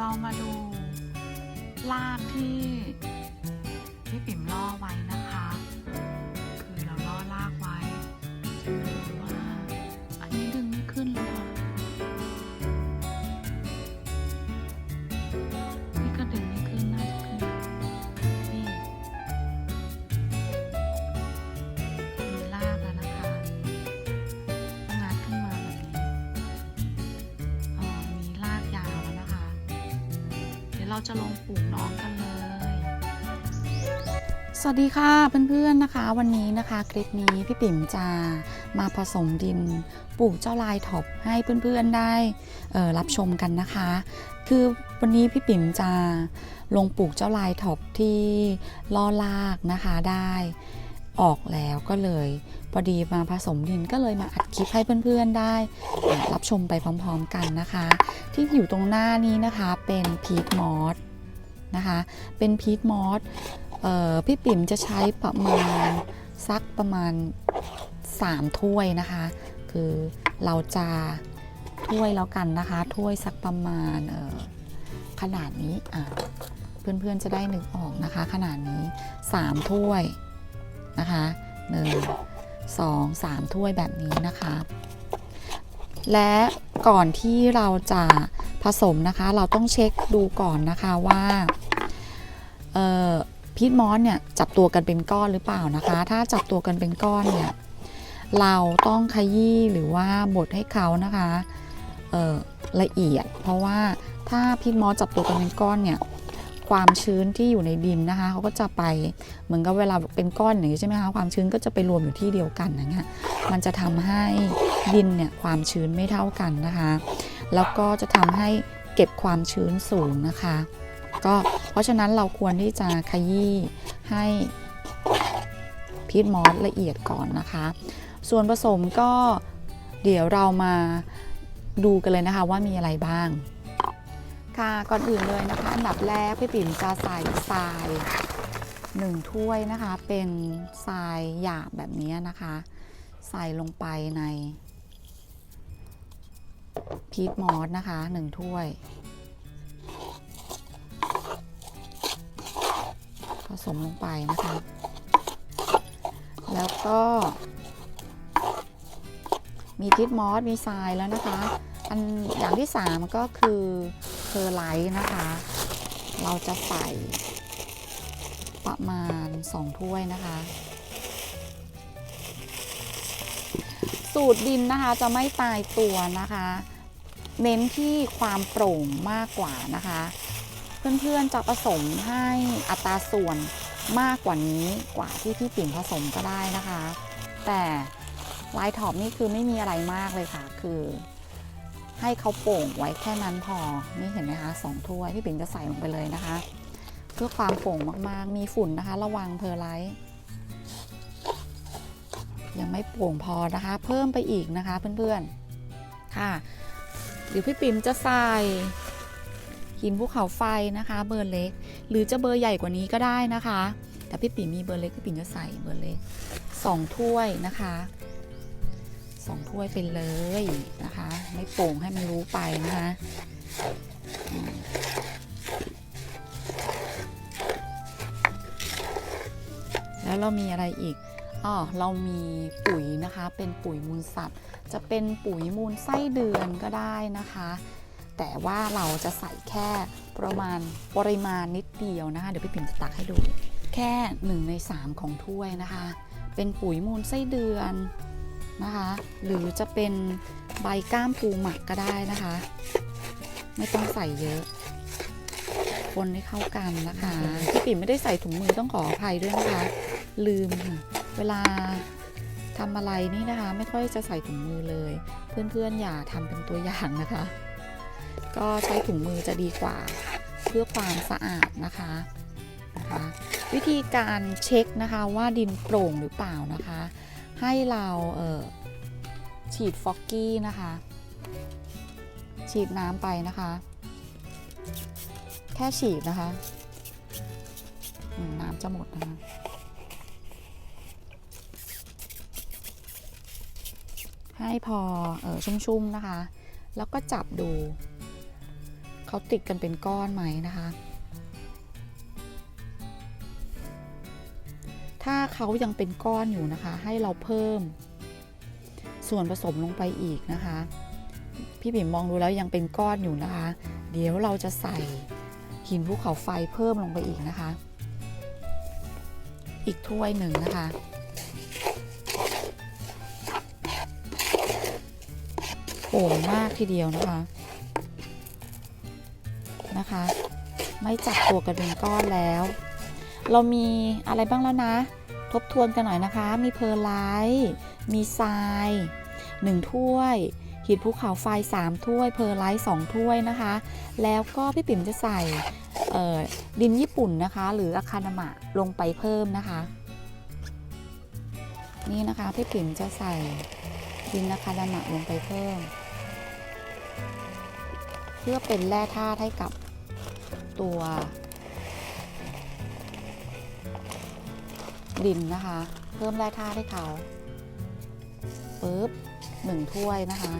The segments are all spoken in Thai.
เรามาดูลากที่พี่ปิ่มล่อไว้นะคะ เราจะลงปลูกน้องกันเลย สวัสดีค่ะเพื่อนๆนะคะ วันนี้นะคะคลิปนี้พี่ปิ่มจะมาผสมดินปลูกเจ้าลายท็อปให้เพื่อนๆได้รับชมกันนะคะ คือวันนี้พี่ปิ่มจะลงปลูกเจ้าลายท็อปที่ล่อลากนะคะได้ ออกแล้วก็เลยพอดีมาผสมดินก็เลยมาอัดคลิปให้เพื่อนๆได้ รับชมไปพร้อมๆกันนะคะ ที่อยู่ตรงหน้านี้นะคะเป็นพีทมอสนะคะ เป็นพีทมอสพี่ปิ่มจะใช้ประมาณสักประมาณ 3 ถ้วยนะคะ คือเราจะถ้วยแล้วกันนะคะ ถ้วยสักประมาณขนาดนี้เพื่อนๆจะได้นึกออกนะคะ ขนาดนี้ 3 ถ้วย นะคะ1 2 3ถ้วยแบบนี้นะคะ และก่อนที่เราจะผสมนะคะ เราต้องเช็คดูก่อนนะคะว่าพีทมอสเนี่ยจับตัวกันเป็นก้อนหรือเปล่านะคะ ถ้าจับตัวกันเป็นก้อนเนี่ยเราต้องขยี้หรือว่าบดให้เขานะคะละเอียด เพราะว่าถ้าพีทมอสจับตัวกันเป็นก้อนเนี่ย ความชื้นที่อยู่ในดินนะคะเขาก็จะไปเหมือนกับเวลาเป็นก้อนอย่างนี้ใช่ไหมคะความชื้นก็จะไปรวมอยู่ที่เดียวกันอย่างเงี้ยมันจะทำให้ดินเนี่ยความชื้นไม่เท่ากันนะคะ แล้วก็จะทำให้เก็บความชื้นสูงนะคะ ก็เพราะฉะนั้นเราควรที่จะขยี้ให้พีทมอสละเอียดก่อนนะคะ ส่วนผสมก็เดี๋ยวเรามาดูกันเลยนะคะว่ามีอะไรบ้าง ค่ะก่อนอื่นเลยนะคะ อันดับแรกพี่ปิ่มจะใส่ทรายหนึ่งถ้วยนะคะ เป็นทรายหยาบแบบนี้นะคะ ใส่ลงไปในพีทมอสนะคะหนึ่งถ้วย ผสมลงไปนะคะ แล้วก็ มีพีทมอสมีทรายแล้วนะคะ อันอย่างที่3ก็คือ เพอร์ไลท์นะคะ เราจะใส่ประมาณ 2 ถ้วยนะคะ สูตรดินนะคะจะไม่ตายตัวนะคะ เน้นที่ความโปร่งมากกว่านะคะ เพื่อนๆจะผสมให้อัตราส่วนมากกว่านี้กว่าที่พี่ปิ่มผสมก็ได้นะคะ แต่ลายท็อปนี่คือไม่มีอะไรมากเลยค่ะ คือ ให้เขาโป่งไว้แค่นั้นพอ นี่เห็นไหมคะสองถ้วยพี่ปิ่มจะใส่ลงไปเลยนะคะ เพื่อความโป่งมากๆ มีฝุ่นนะคะ ระวังเพอร์ไลท์ยังไม่โป่งพอนะคะ เพิ่มไปอีกนะคะเพื่อนๆ ค่ะเดี๋ยวพี่ปิ่มจะใส่หินภูเขาไฟนะคะ เบอร์เล็ก หรือจะเบอร์ใหญ่กว่านี้ก็ได้นะคะ แต่พี่ปิ่มมีเบอร์เล็กพี่ปิ่มจะใส่เบอร์เล็กสองถ้วยนะคะ สองถ้วยไปเลยนะคะ ไม่โป่งให้มันรู้ไปนะคะแล้วเรามีอะไรอีกอ๋อเรามีปุ๋ยนะคะ เป็นปุ๋ยมูลสัตว์ จะเป็นปุ๋ยมูลไส้เดือนก็ได้นะคะ แต่ว่าเราจะใส่แค่ประมาณปริมาณนิดเดียวนะคะ เดี๋ยวพี่ปิ่มจะตักให้ดู แค่1ใน3ของถ้วยนะคะ เป็นปุ๋ยมูลไส้เดือน นะคะ หรือจะเป็นใบก้ามปูหมักก็ได้นะคะ ไม่ต้องใส่เยอะ คนให้เข้ากันนะคะพี่ปิ่มไม่ได้ใส่ถุงมือต้องขออภัยด้วยนะคะ ลืมค่ะเวลาทำอะไรนี่นะคะ ไม่ค่อยจะใส่ถุงมือเลย เพื่อนๆอย่าทำเป็นตัวอย่างนะคะ ก็ใช้ถุงมือจะดีกว่าเพื่อความสะอาดนะคะนะคะ วิธีการเช็คนะคะว่าดินโปร่งหรือเปล่านะคะ ให้เราเออฉีดฟอกกี้นะคะ ฉีดน้ำไปนะคะ แค่ฉีดนะคะ น้ำจะหมดนะคะให้พอเออชุ่มๆนะคะ แล้วก็จับดู เขาติดกันเป็นก้อนไหมนะคะ ถ้าเขายังเป็นก้อนอยู่นะคะ ให้เราเพิ่ม ส่วนผสมลงไปอีกนะคะ พี่ปิ่มมองดูแล้วยังเป็นก้อนอยู่นะคะ เดี๋ยวเราจะใส่หินภูเขาไฟเพิ่มลงไปอีกนะคะ อีกถ้วยหนึ่งนะคะ โป่งมากทีเดียวนะคะนะคะ ไม่จับตัวกันเป็นก้อนแล้ว เรามีอะไรบ้างแล้วนะ ทบทวนกันหน่อยนะคะ มีเพอร์ไลท์มีทราย1ถ้วย หินภูเขาไฟ 3 ถ้วย เพอร์ไลท์2ถ้วยนะคะ แล้วก็พี่ปิ่มจะใส่ดินญี่ปุ่นนะคะ หรืออะคาดามะลงไปเพิ่มนะคะ นี่นะคะพี่ปิ่มจะใส่ดินอะคาดามะลงไปเพิ่ม เพื่อเป็นแร่ธาตุให้กับตัว ดินนะคะ เพิ่มแร่ธาตุให้เขาปึ๊บหนึ่งถ้วยนะคะ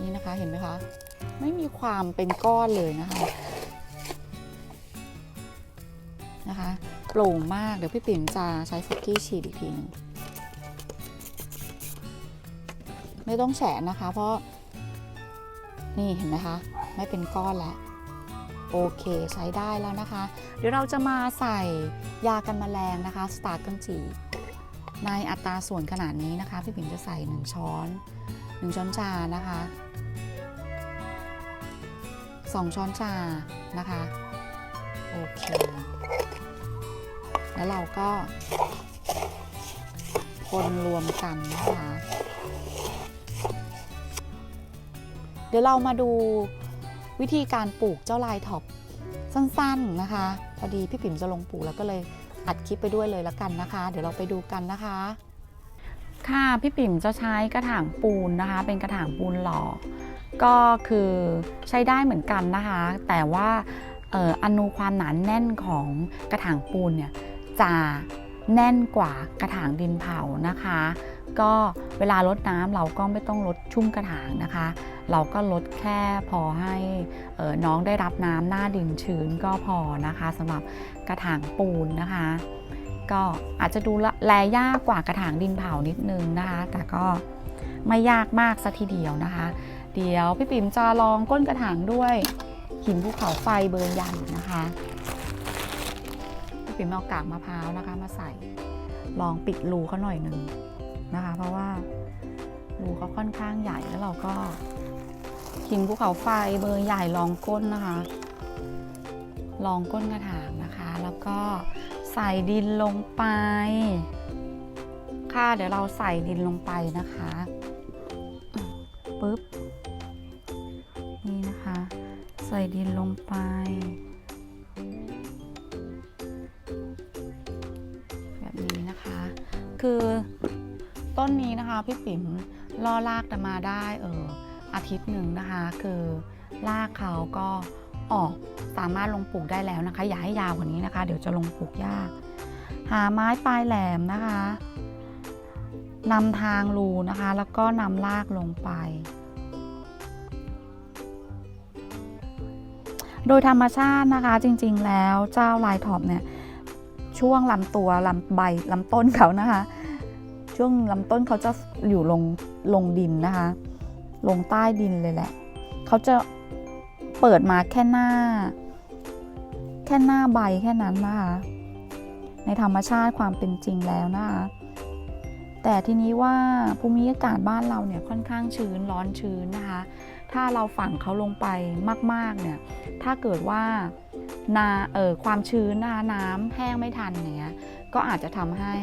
นี่นะคะเห็นไหมคะ ไม่มีความเป็นก้อนเลยนะคะนะคะโปร่งมากเดี๋ยวพี่ปิ่มจะใช้ฟุกกี้ฉีดอีกทีหนึง ไม่ต้องแฉะนะคะ เพราะนี่เห็นไหมคะ ไม่เป็นก้อนแล้วโอเคใช้ได้แล้วนะคะ เดี๋ยวเราจะมาใส่ยากันแมลงนะคะสตาร์กันจีในอัตราส่วนขนาดนี้นะคะ พี่ปิ่มจะใส่ 1 ช้อน 1 ช้อนชานะคะ 2 ช้อนชานะคะโอเค แล้วเราก็คนรวมกันนะคะ เดี๋ยวเรามาดูวิธีการปลูกเจ้าลายท็อปสั้นๆนะคะ พอดีพี่ปิ่มจะลงปลูกแล้วก็เลยอัดคลิปไปด้วยเลยละกันนะคะ เดี๋ยวเราไปดูกันนะคะ ค่ะพี่ปิ่มจะใช้กระถางปูนนะคะ เป็นกระถางปูนหล่อก็คือใช้ได้เหมือนกันนะคะ แต่ว่าอนูความหนานแน่นของกระถางปูนเนี่ยจะแน่นกว่ากระถางดินเผานะคะ ก็เวลาลดน้ำเราก็ไม่ต้องลดชุ่มกระถางนะคะ เราก็ลดแค่พอให้น้องได้รับน้ำหน้าดินชื้นก็พอนะคะสำหรับกระถางปูนนะคะ ก็อาจจะดูแลยากกว่ากระถางดินเผานิดนึงนะคะ แต่ก็ไม่ยากมากซะทีเดียวนะคะ เดี๋ยวพี่ปิ่มจะลองก้นกระถางด้วยหินภูเขาไฟเบอร์ใหญ่นะคะพี่ปิ่มเอากากมะพร้าวนะคะ มาใส่ลองปิดรูเขาหน่อยหนึ่ง นะคะ เพราะว่ารูเขาค่อนข้างใหญ่แล้วเราก็หินภูเขาไฟเบอร์ใหญ่ลองก้นนะคะลองก้นกระถางนะคะ แล้วก็ใส่ดินลงไป ค่ะเดี๋ยวเราใส่ดินลงไปนะคะปึ๊บนี่นะคะ ใส่ดินลงไปแบบนี้นะคะ คือ ต้นนี้นะคะพี่ปิ๋มล่อรากมาได้เอออาทิตย์หนึ่งนะคะ คือรากเขาก็ออกสามารถลงปลูกได้แล้วนะคะ อย่าให้ยาวกว่านี้นะคะ เดี๋ยวจะลงปลูกยาก หาไม้ปลายแหลมนะคะนำทางรูนะคะ แล้วก็นำรากลงไป โดยธรรมชาตินะคะจริงๆแล้วเจ้าลายท็อปเนี่ยช่วงลำตัวลำใบลำต้นเขานะคะ ช่วงลำต้นเขาจะอยู่ลงลงดินนะคะ ลงใต้ดินเลยแหละ เขาจะเปิดมาแค่หน้า แค่หน้าใบแค่นั้นนะคะ ในธรรมชาติความเป็นจริงแล้วนะคะแต่ทีนี้ว่าภูมิอากาศบ้านเราเนี่ยค่อนข้างชื้นร้อนชื้นนะคะ ถ้าเราฝังเขาลงไปมากๆเนี่ย ถ้าเกิดว่านาเออความชื้นนะคะน้ำแห้งไม่ทันอย่างเงี้ย ก็อาจจะทำให้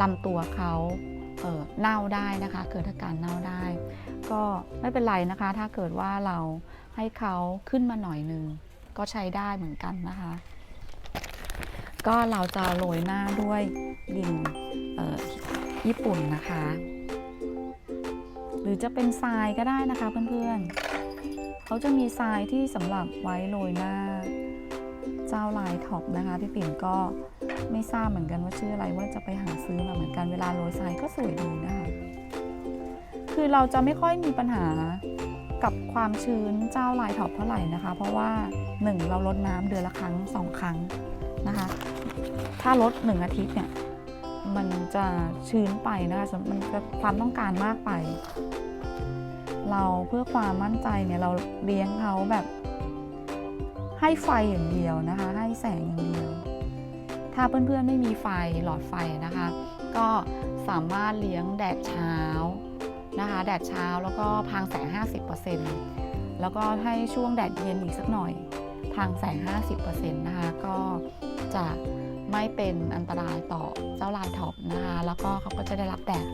ลำตัวเขาเเน่าได้นะคะ เกิดอาการเน่าได้ ก็ไม่เป็นไรนะคะ ถ้าเกิดว่าเราให้เขาขึ้นมาหน่อยนึง ก็ใช้ได้เหมือนกันนะคะ ก็เราจะโรยหน้าด้วยดินญี่ปุ่นนะคะ หรือจะเป็นทรายก็ได้นะคะเพื่อนๆเขาจะมีทรายที่สำหรับไว้โรยหน้า เจ้าลายท็อปนะคะพี่ปิ่มก็ไม่ทราบเหมือนกันว่าชื่ออะไรว่าจะไปหาซื้อมาเหมือนกันเวลาโรยทรายก็สวยดีนะคะคือเราจะไม่ค่อยมีปัญหากับความชื้นเจ้าลายท็อปเท่าไหร่นะคะ เพราะว่าหนึ่งเราลดน้ำเดือนละครั้งสองครั้งนะคะ ถ้าลดหนึ่งอาทิตย์เนี่ยมันจะชื้นไปนะคะมันจะความต้องการมากไป เราเพื่อความมั่นใจเนี่ยเราเลี้ยงเขาแบบ ให้ไฟอย่างเดียวนะคะ ให้แสงอย่างเดียว ถ้าเพื่อนๆไม่มีไฟหลอดไฟนะคะ ก็สามารถเลี้ยงแดดเช้านะคะ แดดเช้าแล้วก็พางแสง 50%แล้วก็ให้ช่วงแดดเย็นอีกสักหน่อย พางแสง 50%นะคะ ก็จะ ไม่เป็นอันตรายต่อเจ้าลายท็อปนะคะ แล้วก็เขาก็จะได้รับแดด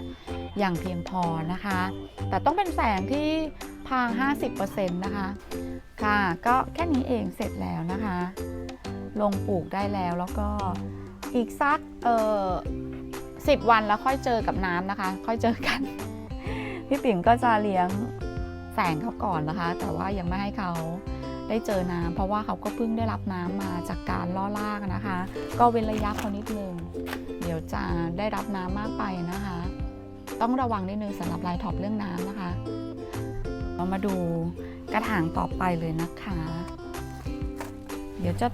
อย่างเพียงพอนะคะ แต่ต้องเป็นแสงที่พาง 50%นะคะ ค่ะ ก็แค่นี้เองเสร็จแล้วนะคะ ลงปลูกได้แล้วแล้วก็อีกสักเออสิบวันแล้วค่อยเจอกับน้ำนะคะ ค่อยเจอกัน พี่ปิ่มก็จะเลี้ยงแสงเขาก่อนนะคะ แต่ว่ายังไม่ให้เขา ได้เจอน้ำเพราะว่าเขาก็เพิ่งได้รับน้ำมาจากการล่อลากนะคะ ก็เว้นระยะเขานิดนึงเดี๋ยวจะได้รับน้ำมากไปนะคะ ต้องระวังนิดนึงสำหรับลายท็อปเรื่องน้ำนะคะ เรามาดูกระถางต่อไปเลยนะคะ เดี๋ยวจะ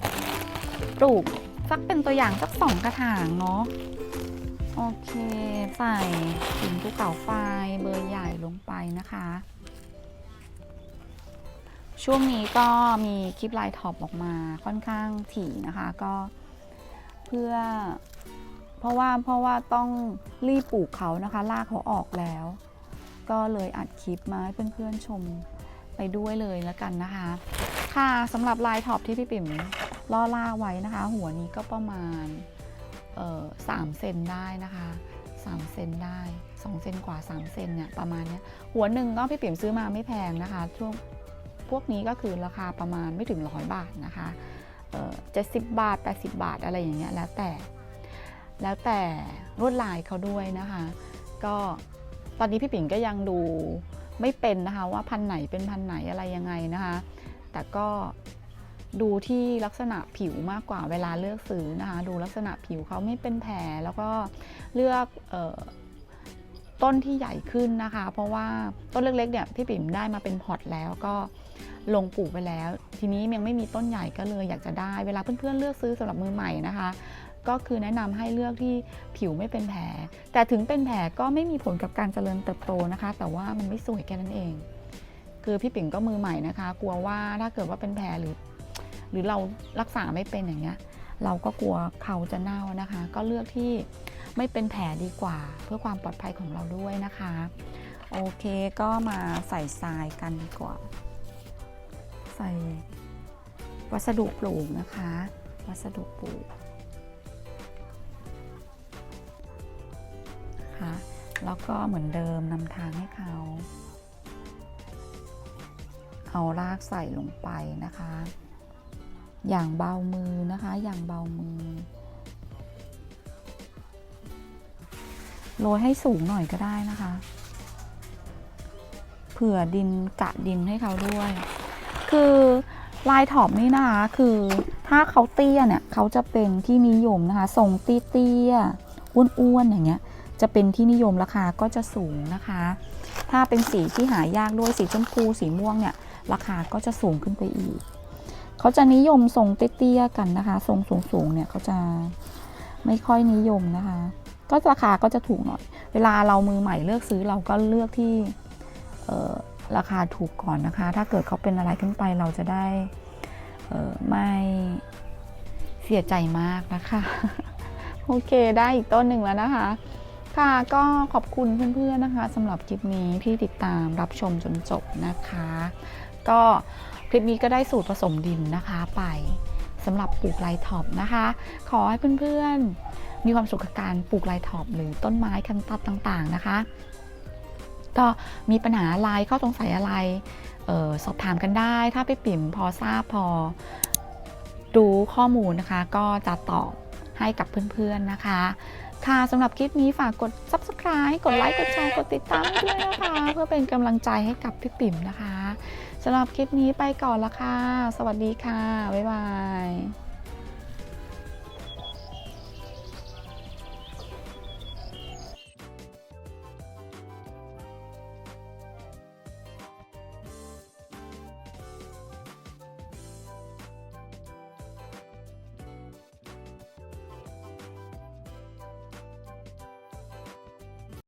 ปลูกสักเป็นตัวอย่างสักสองกระถางเนาะโอเค ใส่หินภูเขาไฟเบอร์ใหญ่ลงไปนะคะ ช่วงนี้ก็มีคลิปไลน์ท็อปออกมาค่อนข้างถี่นะคะก็เพื่อเพราะว่าเพราะว่าต้องรีบปลูกเขานะคะลากเขาออกแล้ว ก็เลยอัดคลิปมาให้เพื่อนๆชมไปด้วยเลยแล้วกันนะคะ ค่ะสำหรับลายท็อปที่พี่ปิ่มล่อล่ากไว้นะคะ หัวนี้ก็ประมาณสามเซนได้นะคะสามเซนได้สองเซนกว่าสามเซนเนี่ยประมาณเนี้ยหัวหนึ่งก็พี่ปิ่มซื้อมาไม่แพงนะคะช่วง พวกนี้ก็คือราคาประมาณไม่ถึงร้อยบาทนะคะเจ็ดสิบบาท 80 บาทอะไรอย่างเงี้ยแล้วแต่ แล้วแต่ลวดลายเขาด้วยนะคะ ก็ตอนนี้พี่ปิ่งก็ยังดูไม่เป็นนะคะว่าพันไหนเป็นพันไหนอะไรยังไงนะคะ แต่ก็ดูที่ลักษณะผิวมากกว่าเวลาเลือกซื้อนะคะ ดูลักษณะผิวเขาไม่เป็นแผลแล้วก็เลือกออ ต้นที่ใหญ่ขึ้นนะคะ เพราะว่าต้นเล็กๆเนี่ยพี่ปิ่มได้มาเป็นพอร์ตแล้วก็ลงปลูกไปแล้ว ทีนี้ยังไม่มีต้นใหญ่ก็เลยอยากจะได้เวลาเพื่อนๆเลือกซื้อสำหรับมือใหม่นะคะ ก็คือแนะนำให้เลือกที่ผิวไม่เป็นแผล แต่ถึงเป็นแผลก็ไม่มีผลกับการเจริญเติบโตนะคะ แต่ว่ามันไม่สวยแค่นั้นเอง คือพี่ปิ่งก็มือใหม่นะคะ กลัวว่าถ้าเกิดว่าเป็นแผลหรือ หรือเรารักษาไม่เป็นอย่างเงี้ยเราก็กลัวเขาจะเน่านะคะ ก็เลือกที่ ไม่เป็นแผลดีกว่า เพื่อความปลอดภัยของเราด้วยนะคะ โอเคก็มาใส่ทรายกันดีกว่า ใส่วัสดุปลูกนะคะ วัสดุปลูกนะคะแล้วก็เหมือนเดิมนำทางให้เขาเอารากใส่ลงไปนะคะ อย่างเบามือนะคะ อย่างเบามือ โรยให้สูงหน่อยก็ได้นะคะ เผื่อดินกะดินให้เขาด้วย คือลายถอบนี่นะคะคือถ้าเขาเตี้ยเนี่ยเขาจะเป็นที่นิยมนะคะทรงเตี้ยๆอ้วนๆอย่างเงี้ย จะเป็นที่นิยมราคาก็จะสูงนะคะ ถ้าเป็นสีที่หายากด้วยสีชมพูสีม่วงเนี่ยราคาก็จะสูงขึ้นไปอีก เขาจะนิยมทรงเตี้ยๆกันนะคะ ทรงสูงๆเนี่ยเขาจะไม่ค่อยนิยมนะคะ ก็ราคาก็จะถูกหน่อย เวลาเรามือใหม่เลือกซื้อเราก็เลือกที่ราคาถูกก่อนนะคะ ถ้าเกิดเขาเป็นอะไรขึ้นไปเราจะได้ไม่เสียใจมากนะคะ โอเคได้อีกต้นหนึ่งแล้วนะคะ ค่ะก็ขอบคุณเพื่อนๆนะคะสำหรับคลิปนี้ที่ติดตามรับชมจนจบนะคะ ก็คลิปนี้ก็ได้สูตรผสมดินนะคะไปสำหรับปลูกไลท็อปนะคะ ขอให้เพื่อนๆ มีความสุขกับการปลูกไลท็อปหรือต้นไม้คันตัดต่างๆนะคะ ก็มีปัญหาอะไรข้อสงสัยอะไรออสอบถามกันได้ ถ้าไปปิ่มพอทราบพอรู้ข้อมูลนะคะ ก็จะตอบให้กับเพื่อนๆนะคะ ค่ะสำหรับคลิปนี้ฝากกด subscribe กดไลค์กดแชร์กดติดตามด้วยนะคะ เพื่อเป็นกำลังใจให้กับพี่ปิ่มนะคะสำหรับคลิปนี้ไปก่อนละค่ะ สวัสดีค่ะ บ๊ายบาย